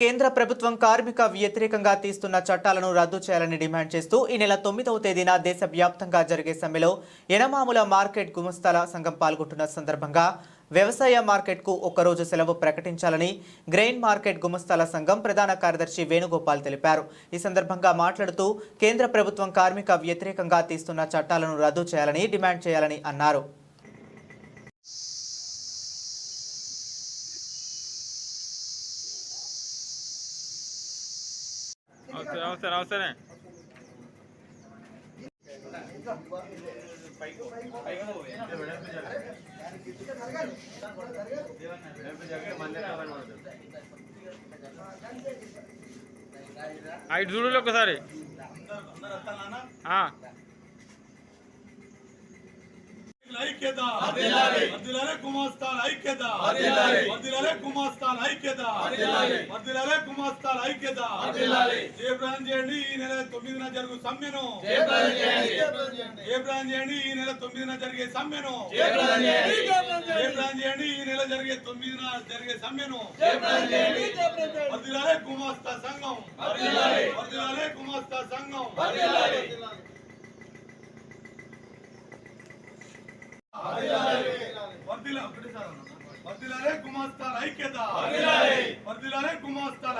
కేంద్ర ప్రభుత్వం కార్మిక వ్యతిరేకంగా తీస్తున్న చట్టాలను రద్దు చేయాలని డిమాండ్ చేస్తూ ఈ నెల తొమ్మిదవ తేదీన దేశవ్యాప్తంగా జరిగే సమ్మెలో ఎనమాముల మార్కెట్ గుమస్తాల సంఘం పాల్గొంటున్న సందర్భంగా వ్యవసాయ మార్కెట్కు ఒక్కరోజు సెలవు ప్రకటించాలని గ్రెయిన్ మార్కెట్ గుమస్తాల సంఘం ప్రధాన కార్యదర్శి వేణుగోపాల్ తెలిపారు. ఈ సందర్భంగా మాట్లాడుతూ కేంద్ర ప్రభుత్వం కార్మిక వ్యతిరేకంగా తీస్తున్న చట్టాలను రద్దు చేయాలని డిమాండ్ చేయాలని అన్నారు. అవసరం అవసరం అవసరమే. ఐదు చూడు ఒకసారి. ఐక్యత. వర్ధిల్లాలే కుమాస్తాన్ ఐక్యత. వర్ధిల్లాలే కుమాస్తాన్ ఐక్యత. వర్ధిల్లాలే కుమాస్తాన్ ఐక్యత. జయప్రదం చేయండి ఈ నెల తొమ్మిదిన జరుగు సమ్మెను. జయప్రదం చేయండి. ఈ నెల తొమ్మిదిన జరిగే సమ్మెను. జయప్రదం చేయండి. ఈ నెల జరిగే తొమ్మిదిన జరిగే సమ్మెను. వర్ధిల్లాలే కుమాస్తా సంఘం. కుమాస్తా సంఘం.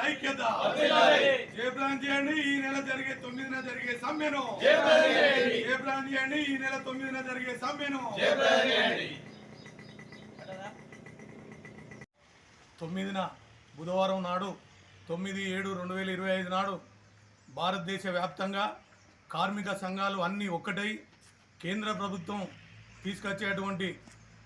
ఐక్యత. చేయండి ఈ నెల జరిగే తొమ్మిదిన జరిగే సమ్మెను. జయప్రదం చేయండి. ఈ నెల తొమ్మిదిన జరిగే సమ్మెను. తొమ్మిదిన బుధవారం నాడు తొమ్మిది ఏడు రెండు వేల ఇరవై ఐదు నాడు భారతదేశ వ్యాప్తంగా కార్మిక సంఘాలు అన్నీ ఒక్కటై కేంద్ర ప్రభుత్వం తీసుకొచ్చేటువంటి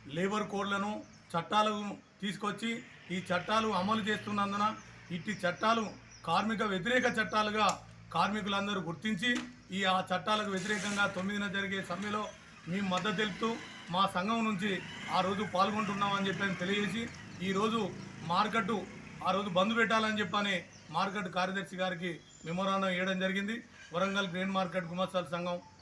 లేబర్ కోడ్లను చట్టాలను తీసుకొచ్చి ఈ చట్టాలు అమలు చేస్తున్నందున ఇట్టి చట్టాలు కార్మిక వ్యతిరేక చట్టాలుగా కార్మికులందరూ గుర్తించి ఈ ఆ చట్టాలకు వ్యతిరేకంగా తొమ్మిదిన జరిగే సమ్మెలో మేము మద్దతు తెలుపుతూ మా సంఘం నుంచి ఆ రోజు పాల్గొంటున్నామని చెప్పి తెలియజేసి ఈరోజు మార్కెట్ ఆ రోజు బంద్ పెట్టాలని చెప్పని మార్కెట్ కార్యదర్శి గారికి మెమోరాండం ఇవ్వడం జరిగింది. వరంగల్ గ్రెయిన్ మార్కెట్ గుమస్తాల సంఘం